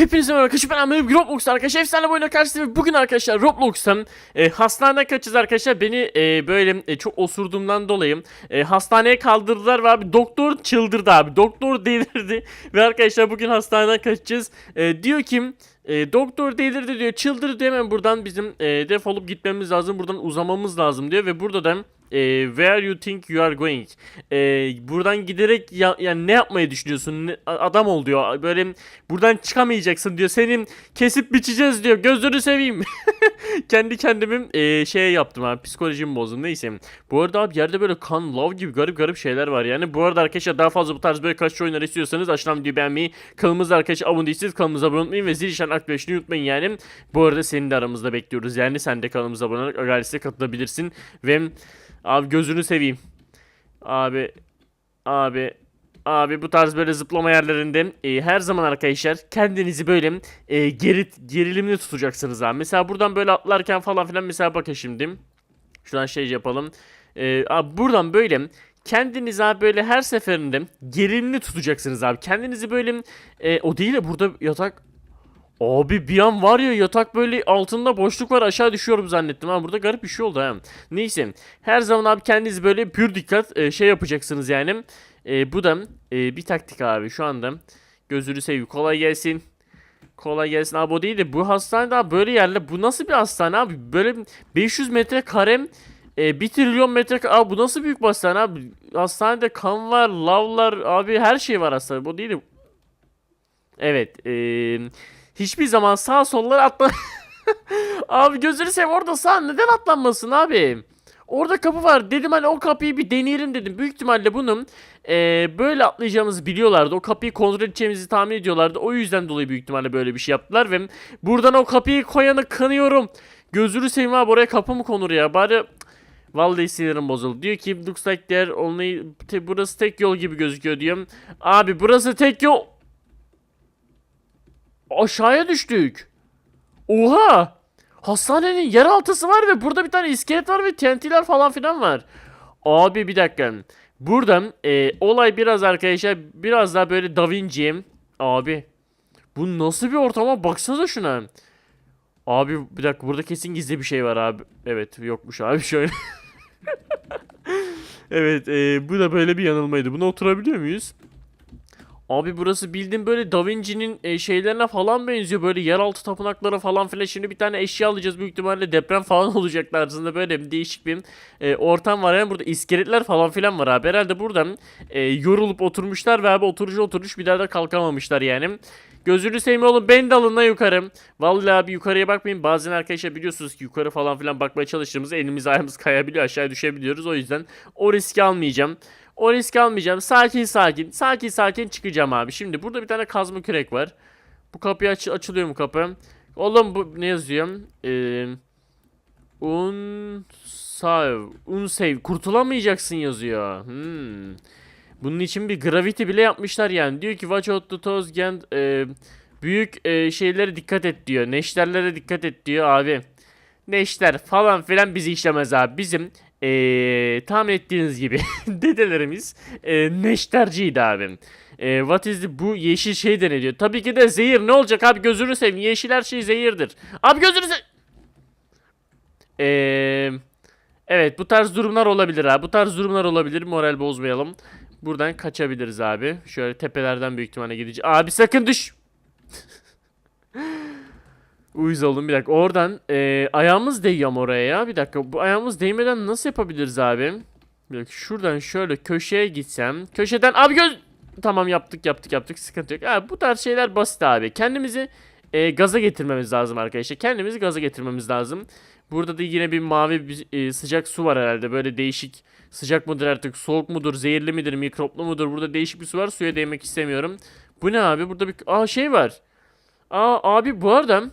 Hepinize merhaba arkadaşlar ben Ahmet Roblox'ta arkadaşlar efsane bu oyuna karşınızda ve bugün arkadaşlar Roblox'tan e, hastaneden kaçacağız arkadaşlar. Beni e, böyle e, çok osurduğumdan dolayı e, hastaneye kaldırdılar ve abi doktor çıldırdı abi. Doktor delirdi ve arkadaşlar bugün hastaneden kaçacağız. E, diyor ki e, doktor delirdi diyor çıldırdı hemen buradan bizim e, defolup gitmemiz lazım. Buradan uzamamız lazım diyor ve burada da e, where you think you are going? E, buradan giderek ya, yani ne yapmayı düşünüyorsun? Ne- adam ol diyor. Böyle buradan çıkamayacaksın diyor. Senin kesip biçeceğiz diyor. Gözünü seveyim. Kendi kendimim e, şey yaptım abi. Psikolojimi bozdum. Neyse. Bu arada abi yerde böyle kan lav gibi garip garip şeyler var. Yani bu arada arkadaşlar daha fazla bu tarz böyle kaçış oyunları istiyorsanız aşağıdan videoyu beğenmeyi kanalımıza arkadaşlar abone değilseniz kanalımıza abone olmayı ve zil işaretini aktifleşmeyi unutmayın yani. Bu arada senin de aramızda bekliyoruz. Yani sen de kanalımıza abone olarak ailesine katılabilirsin ve abi gözünü seveyim abi abi Abi bu tarz böyle zıplama yerlerinde e, her zaman arkadaşlar kendinizi böyle e, geri, gerilimli tutacaksınız abi. Mesela buradan böyle atlarken falan filan mesela bakın şimdi. Şuradan şey yapalım. E, abi buradan böyle kendinizi abi böyle her seferinde gerilimli tutacaksınız abi. Kendinizi böyle e, o değil de burada yatak Abi bir an var ya yatak böyle altında boşluk var aşağı düşüyorum zannettim ha burada garip bir şey oldu ha. Neyse her zaman abi kendiniz böyle pür dikkat e, şey yapacaksınız yani. E, bu da e, bir taktik abi şu anda. Gözünü seveyim kolay gelsin. Kolay gelsin abi o değil de bu hastane daha böyle yerler bu nasıl bir hastane abi böyle 500 metre karem e, 1 trilyon metre abi bu nasıl büyük bir hastane abi hastanede kan var lavlar abi her şey var hastanede bu değil de Evet eee hiçbir zaman sağ sollar atla Abi gözünü seveyim orada sağ neden atlanmasın abi Orada kapı var. Dedim hani o kapıyı bir deneyelim dedim. Büyük ihtimalle bunun eee, böyle atlayacağımızı biliyorlardı. O kapıyı kontrol edeceğimizi tahmin ediyorlardı. O yüzden dolayı büyük ihtimalle böyle bir şey yaptılar ve buradan o kapıyı koyanı kanıyorum. Gözünü seveyim abi oraya kapı mı konur ya? Bari Vallahi sinirim bozuldu. Diyor ki looks like there only te- burası tek yol gibi gözüküyor diyorum. Abi burası tek yol. Aşağıya düştük. Oha! Hastanenin yeraltısı var ve burada bir tane iskelet var ve TNT'ler falan filan var. Abi bir dakika. Buradan e, olay biraz arkadaşlar biraz daha böyle Da Vinci'yim. Abi bu nasıl bir ortama baksanıza şuna. Abi bir dakika burada kesin gizli bir şey var abi. Evet yokmuş abi şöyle. evet e, bu da böyle bir yanılmaydı. Buna oturabiliyor muyuz? Abi burası bildiğin böyle Da Vinci'nin e, şeylerine falan benziyor. Böyle yeraltı tapınakları falan filan. Şimdi bir tane eşya alacağız. Büyük ihtimalle deprem falan olacak tarzında böyle bir değişik bir e, ortam var. Yani burada iskeletler falan filan var abi. Herhalde buradan e, yorulup oturmuşlar ve abi oturucu oturmuş bir daha da kalkamamışlar yani. Gözünü seveyim oğlum beni de alın yukarı. Vallahi abi yukarıya bakmayın. Bazen arkadaşlar biliyorsunuz ki yukarı falan filan bakmaya çalıştığımızda elimiz ayağımız kayabiliyor. Aşağı düşebiliyoruz. O yüzden o riski almayacağım. O riski almayacağım. Sakin sakin. Sakin sakin çıkacağım abi. Şimdi burada bir tane kazma kürek var. Bu kapıyı aç açılıyor mu kapı? Oğlum bu ne yazıyor? Ee, un save. Un save. Kurtulamayacaksın yazıyor. Hmm. Bunun için bir gravity bile yapmışlar yani. Diyor ki watch out the toes and e, büyük e, şeylere dikkat et diyor. Neşterlere dikkat et diyor abi. Neşter falan filan bizi işlemez abi. Bizim e, tahmin ettiğiniz gibi dedelerimiz e, neşterciydi abi. E, what is the, bu yeşil şey deniliyor. Tabii ki de zehir ne olacak abi gözünü seveyim. Yeşil her şey zehirdir. Abi gözünü seveyim. Eee... Evet bu tarz durumlar olabilir abi. Bu tarz durumlar olabilir. Moral bozmayalım. Buradan kaçabiliriz abi. Şöyle tepelerden büyük ihtimalle gideceğiz. Abi sakın düş. Uyuz oldum bir dakika. Oradan e, ayağımız değiyor oraya ya. Bir dakika bu ayağımız değmeden nasıl yapabiliriz abi? Bir dakika şuradan şöyle köşeye gitsem. Köşeden abi göz... Tamam yaptık yaptık yaptık sıkıntı yok. Abi bu tarz şeyler basit abi. Kendimizi e, gaza getirmemiz lazım arkadaşlar. Kendimizi gaza getirmemiz lazım. Burada da yine bir mavi bir, e, sıcak su var herhalde. Böyle değişik sıcak mıdır artık soğuk mudur zehirli midir mikroplu mudur. Burada değişik bir su var suya değmek istemiyorum. Bu ne abi burada bir aa şey var. Aa abi bu arada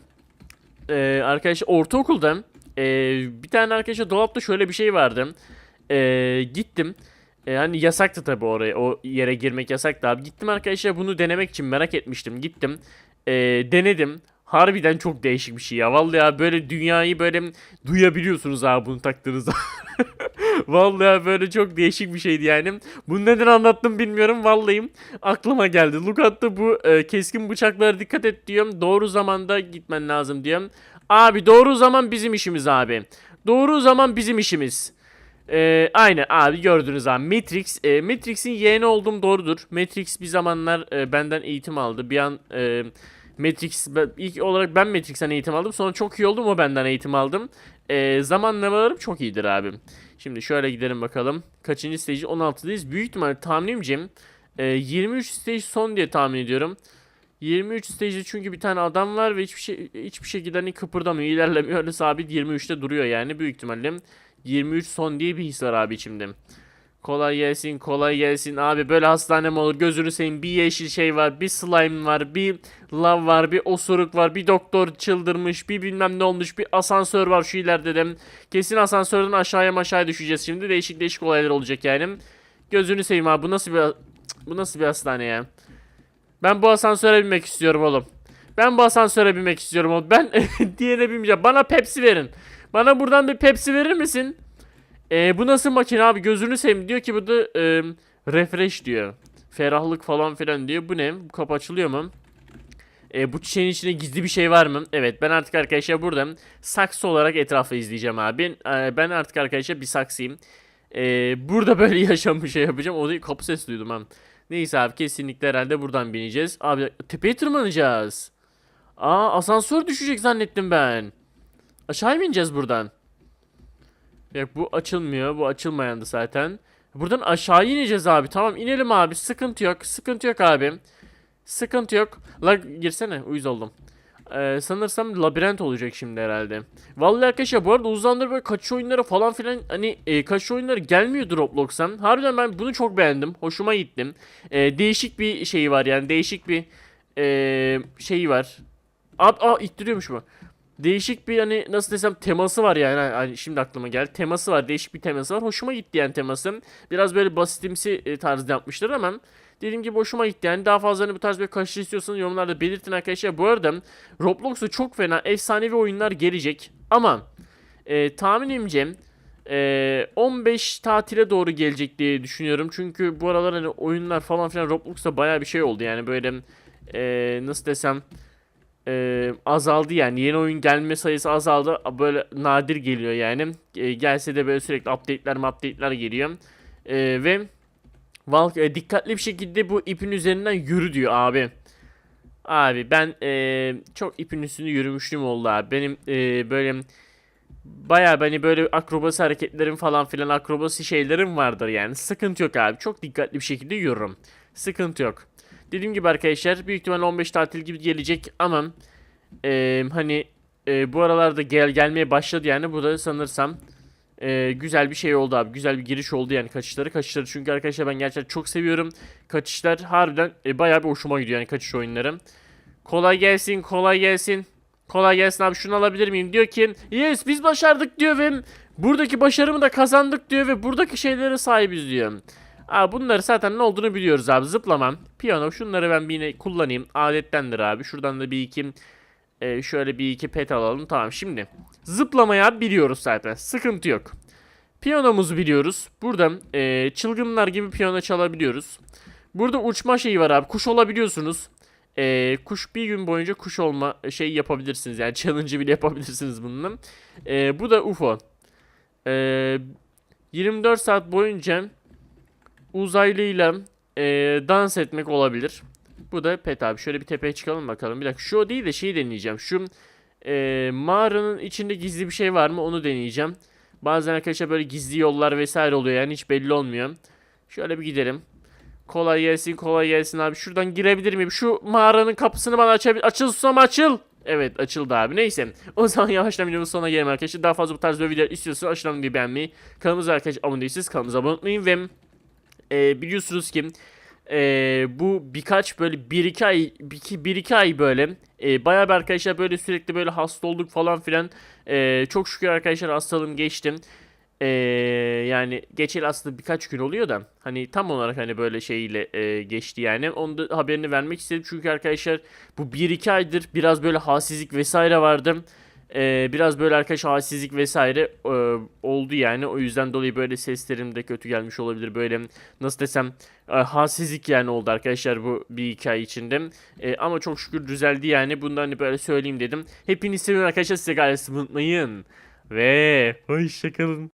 e, arkadaşlar ortaokulda e, bir tane arkadaşlar dolapta şöyle bir şey vardı. E, gittim. E, hani yasaktı tabi oraya o yere girmek yasaktı abi. Gittim arkadaşlar bunu denemek için merak etmiştim. Gittim. E, denedim. Harbiden çok değişik bir şey ya. Vallahi ya böyle dünyayı böyle duyabiliyorsunuz abi bunu taktığınızda. Vallahi böyle çok değişik bir şeydi yani. Bunu neden anlattım bilmiyorum vallahi aklıma geldi. Lukatta bu e, keskin bıçaklara dikkat et diyorum. Doğru zamanda gitmen lazım diyorum. Abi doğru zaman bizim işimiz abi. Doğru zaman bizim işimiz. Ee, aynen abi gördünüz abi Matrix e, Matrix'in yeğeni olduğum doğrudur Matrix bir zamanlar e, benden eğitim aldı bir an e, Matrix ilk olarak ben Matrix'ten eğitim aldım sonra çok iyi oldum o benden eğitim aldım e, zamanlamalarım çok iyidir abim şimdi şöyle gidelim bakalım kaçıncı stage 16'dayız büyük ihtimal tahminimcim e, 23 stage son diye tahmin ediyorum 23 stage'de çünkü bir tane adam var ve hiçbir şey hiçbir şekilde hani kıpırdamıyor, ilerlemiyor. Öyle sabit 23'te duruyor yani büyük ihtimalle. 23 son diye bir his var abi içimde. Kolay gelsin, kolay gelsin. Abi böyle hastane mi olur? Gözünü seveyim. Bir yeşil şey var, bir slime var, bir lav var, bir osuruk var, bir doktor çıldırmış, bir bilmem ne olmuş, bir asansör var şu ileride de. Kesin asansörden aşağıya aşağıya düşeceğiz şimdi. Değişik değişik olaylar olacak yani. Gözünü seveyim abi. Bu nasıl bir bu nasıl bir hastane ya? Ben bu asansöre binmek istiyorum oğlum. Ben bu asansöre binmek istiyorum oğlum. Ben diğerine binmeyeceğim. Bana Pepsi verin. Bana buradan bir Pepsi verir misin? Ee, bu nasıl makine abi gözünü seveyim. Diyor ki bu da e, refresh diyor. Ferahlık falan filan diyor. Bu ne? Bu kapı açılıyor mu? E, bu çiçeğin içinde gizli bir şey var mı? Evet ben artık arkadaşlar burada saksı olarak etrafı izleyeceğim abi. E, ben artık arkadaşlar bir saksıyım. E, burada böyle yaşam bir şey yapacağım. O da kapı sesi duydum ha. Neyse abi kesinlikle herhalde buradan bineceğiz. Abi tepeye tırmanacağız. Aa asansör düşecek zannettim ben. Aşağı ineceğiz buradan? Yok bu açılmıyor. Bu açılmayandı zaten. Buradan aşağı ineceğiz abi. Tamam inelim abi. Sıkıntı yok. Sıkıntı yok abi. Sıkıntı yok. La girsene. Uyuz oldum. Ee, sanırsam labirent olacak şimdi herhalde. Vallahi arkadaşlar bu arada uzandır böyle kaçış oyunları falan filan hani e, kaçış oyunları gelmiyordu Roblox'tan. Harbiden ben bunu çok beğendim. Hoşuma gittim. E, değişik bir şey var yani değişik bir e, şeyi var. Aa, aa ittiriyormuş bu. Değişik bir hani nasıl desem teması var yani. Hani- Hani şimdi aklıma geldi. Teması var. Değişik bir teması var. Hoşuma gitti yani teması. Biraz böyle basitimsi e, tarzda yapmışlar ama dediğim gibi hoşuma gitti yani. Daha fazla hani bu tarz bir kaçış istiyorsanız yorumlarda belirtin arkadaşlar. Bu arada Roblox'ta çok fena efsanevi oyunlar gelecek. Ama e, tahminimce e, 15 tatile doğru gelecek diye düşünüyorum. Çünkü bu aralar hani oyunlar falan filan Roblox'ta baya bir şey oldu yani böyle e, nasıl desem e, azaldı yani yeni oyun gelme sayısı azaldı böyle nadir geliyor yani E, gelse de böyle sürekli update'ler update'ler geliyor E, ve Valk e, dikkatli bir şekilde bu ipin üzerinden yürü diyor abi abi ben e, çok ipin üstünde yürümüşlüğüm oldu abi benim e, böyle Baya beni böyle akrobasi hareketlerim falan filan akrobasi şeylerim vardır yani. Sıkıntı yok abi. Çok dikkatli bir şekilde yürürüm. Sıkıntı yok. Dediğim gibi arkadaşlar büyük ihtimalle 15 tatil gibi gelecek ama eee, hani eee, bu aralarda gel gelmeye başladı yani bu da sanırsam eee, güzel bir şey oldu abi. Güzel bir giriş oldu yani kaçışları. Kaçışları çünkü arkadaşlar ben gerçekten çok seviyorum. Kaçışlar harbiden e, bayağı bir hoşuma gidiyor yani kaçış oyunları. Kolay gelsin, kolay gelsin. Kolay gelsin abi şunu alabilir miyim? Diyor ki yes biz başardık diyor ve buradaki başarımı da kazandık diyor ve buradaki şeylere sahibiz diyor. Abi bunları zaten ne olduğunu biliyoruz abi. Zıplamam, piyano şunları ben bir yine kullanayım. Adettendir abi. Şuradan da bir iki e, şöyle bir iki pet alalım. Tamam şimdi zıplamayı biliyoruz zaten. Sıkıntı yok. Piyanomuzu biliyoruz. Burada e, çılgınlar gibi piyano çalabiliyoruz. Burada uçma şeyi var abi. Kuş olabiliyorsunuz. E, kuş bir gün boyunca kuş olma şey yapabilirsiniz. Yani challenge'ı bile yapabilirsiniz bununla. E, bu da UFO. E, 24 saat boyunca uzaylıyla e, dans etmek olabilir. Bu da pet abi. Şöyle bir tepeye çıkalım bakalım. Bir dakika şu değil de şeyi deneyeceğim. Şu e, mağaranın içinde gizli bir şey var mı onu deneyeceğim. Bazen arkadaşlar böyle gizli yollar vesaire oluyor yani hiç belli olmuyor. Şöyle bir gidelim. Kolay gelsin kolay gelsin abi. Şuradan girebilir miyim? Şu mağaranın kapısını bana açabilir. Açıl susam açıl. Evet açıldı abi. Neyse. O zaman yavaştan videomuzun sonuna gelelim arkadaşlar. Daha fazla bu tarz videolar istiyorsanız videoyu beğenmeyi. Kanalımıza arkadaşlar abone değilseniz kanalımıza abone olmayı ve e, biliyorsunuz ki e, bu birkaç böyle 1-2 ay 1-2 ay böyle e, bayağı bir arkadaşlar böyle sürekli böyle hasta olduk falan filan. E, çok şükür arkadaşlar hastalığım geçtim E, yani geçeli aslında birkaç gün oluyor da hani tam olarak hani böyle şeyle e, geçti yani. Onu da haberini vermek istedim çünkü arkadaşlar bu 1-2 aydır biraz böyle halsizlik vesaire vardı e, biraz böyle arkadaşlar halsizlik vesaire e, oldu yani. O yüzden dolayı böyle seslerim de kötü gelmiş olabilir. Böyle nasıl desem e, halsizlik yani oldu arkadaşlar bu bir hikaye içinde. E, ama çok şükür düzeldi yani. Bunu da hani böyle söyleyeyim dedim. Hepinizi seviyorum arkadaşlar. Size gayet unutmayın. Ve hoşçakalın.